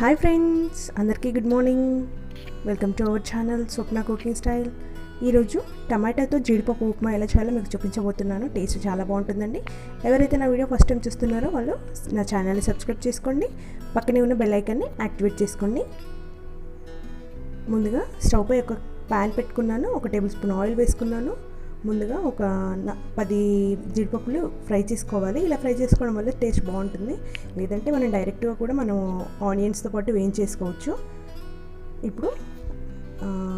Hi friends అందరికీ good morning welcome to our channel Swapna cooking style ఈరోజు టమాటాతో జీడిపప్పు ఉప్మా ఎలా చేయాలో మీకు చూపించబోతున్నాను. టేస్ట్ చాలా బాగుంటుందండి. ఎవరైతే నా వీడియో ఫస్ట్ టైం చూస్తున్నారో వాళ్ళు నా ఛానల్ని సబ్స్క్రైబ్ చేసుకోండి. పక్కనే ఉన్న బెల్ ఐకాన్ని యాక్టివేట్ చేసుకోండి. ముందుగా స్టవ్ పై ఒక ప్యాన్ పెట్టుకున్నాను. ఒక టేబుల్ స్పూన్ ఆయిల్ వేసుకున్నాను. ముందుగా ఒక న- పది జీడిపప్పులు ఫ్రై చేసుకోవాలి. ఇలా ఫ్రై చేసుకోవడం వల్ల టేస్ట్ బాగుంటుంది. లేదంటే మనం డైరెక్ట్గా కూడా మనం ఆనియన్స్తో పాటు వేయించేసుకోవచ్చు. ఇప్పుడు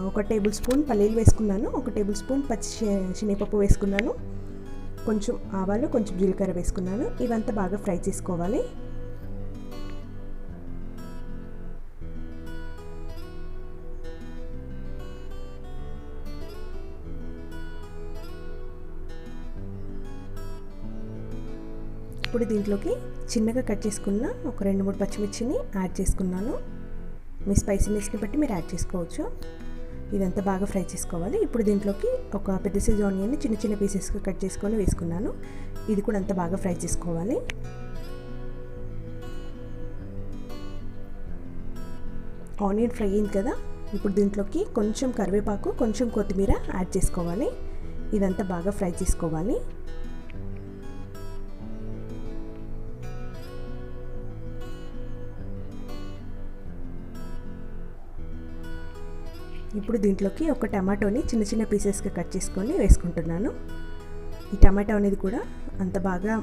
ఒక టేబుల్ స్పూన్ పల్లీలు వేసుకున్నాను. ఒక టేబుల్ స్పూన్ పచ్చి శనగపప్పు వేసుకున్నాను. కొంచెం ఆవాలు కొంచెం జీలకర్ర వేసుకున్నాను. ఇవంతా బాగా ఫ్రై చేసుకోవాలి. ఇప్పుడు దీంట్లోకి చిన్నగా కట్ చేసుకున్న ఒక రెండు మూడు పచ్చిమిర్చిని యాడ్ చేసుకున్నాను. మీ స్పైసీనెస్ని బట్టి మీరు యాడ్ చేసుకోవచ్చు. ఇదంతా బాగా ఫ్రై చేసుకోవాలి. ఇప్పుడు దీంట్లోకి ఒక పెద్ద సైజ్ ఆనియన్ని చిన్న చిన్న పీసెస్గా కట్ చేసుకొని వేసుకున్నాను. ఇది కూడా అంతా బాగా ఫ్రై చేసుకోవాలి. ఆనియన్ ఫ్రై అయింది కదా? ఇప్పుడు దీంట్లోకి కొంచెం కరివేపాకు కొంచెం కొత్తిమీర యాడ్ చేసుకోవాలి. ఇదంతా బాగా ఫ్రై చేసుకోవాలి. ఇప్పుడు దీంట్లోకి ఒక టమాటోని చిన్న చిన్న పీసెస్గా కట్ చేసుకొని వేసుకుంటున్నాను. ఈ టమాటో అనేది కూడా అంత బాగా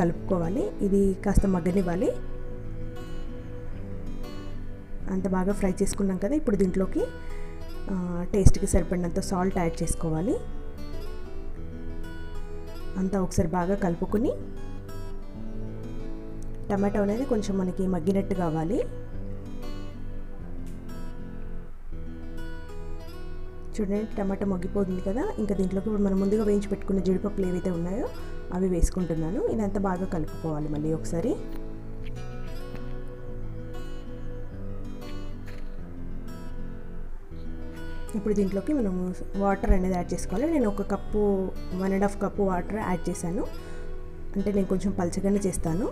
కలుపుకోవాలి. ఇది కాస్త మగ్గనివ్వాలి. అంత బాగా ఫ్రై చేసుకున్నాం కదా ఇప్పుడు దీంట్లోకి టేస్ట్కి సరిపడినంత సాల్ట్ యాడ్ చేసుకోవాలి. అంతా ఒకసారి బాగా కలుపుకొని టమాటో అనేది కొంచెం మనకి మగ్గినట్టు కావాలి. చూడండి టమాటా మగ్గిపోతుంది కదా. ఇంకా దీంట్లోకి ఇప్పుడు మనం ముందుగా వేయించి పెట్టుకున్న జీడిపప్పులు ఏవైతే ఉన్నాయో అవి వేసుకుంటున్నాను. ఇదంతా బాగా కలుపుకోవాలి మళ్ళీ ఒకసారి. ఇప్పుడు దీంట్లోకి మనము వాటర్ అనేది యాడ్ చేసుకోవాలి. నేను ఒక cup one and half cup water add చేశాను. అంటే నేను కొంచెం పలచగానే చేస్తాను.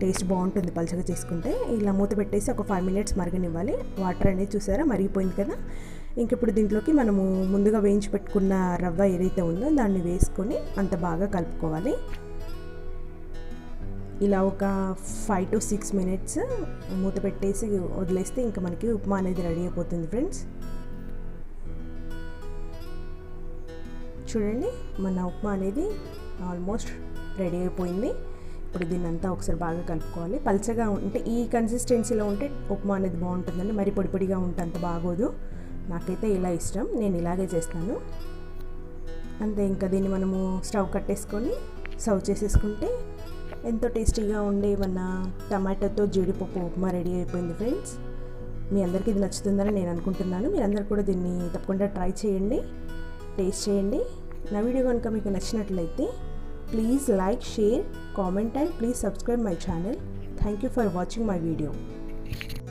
టేస్ట్ బాగుంటుంది పలచగా చేసుకుంటే. ఇలా మూత పెట్టేసి ఒక ఫైవ్ మినిట్స్ మరగనివ్వాలి. వాటర్ అనేది చూసారా? మరిగిపోయింది కదా. ఇంక ఇప్పుడు దీంట్లోకి మనము ముందుగా వేయించి పెట్టుకున్న రవ్వ ఏదైతే ఉందో దాన్ని వేసుకొని అంత బాగా కలుపుకోవాలి. ఇలా ఒక ఫైవ్ టు సిక్స్ మినిట్స్ మూత పెట్టేసి వదిలేస్తే ఇంకా మనకి ఉప్మా అనేది రెడీ అయిపోతుంది ఫ్రెండ్స్. చూడండి మన ఉప్మా అనేది ఆల్మోస్ట్ రెడీ అయిపోయింది. ఇప్పుడు దీన్ని అంతా ఒకసారి బాగా కలుపుకోవాలి. పల్చగా ఉంటే ఈ కన్సిస్టెన్సీలో ఉంటే ఉప్మా అనేది బాగుంటుందండి. మరి పొడి పొడిగా ఉంటే అంత బాగోదు. నాకైతే ఇలా ఇష్టం నేను ఇలాగే చేస్తాను. అంతే ఇంకా దీన్ని మనము స్టవ్ కట్టేసుకొని సర్వ్ చేసేసుకుంటే ఎంతో టేస్టీగా ఉండే మన టమాటోతో జీడిపప్పు ఉప్మా రెడీ అయిపోయింది ఫ్రెండ్స్. మీ అందరికీ ఇది నచ్చుతుందని నేను అనుకుంటున్నాను. మీరందరూ కూడా దీన్ని తప్పకుండా ట్రై చేయండి టేస్ట్ చేయండి. నా వీడియో కనుక మీకు నచ్చినట్లయితే please like share comment and please subscribe my channel. Thank you for watching my video.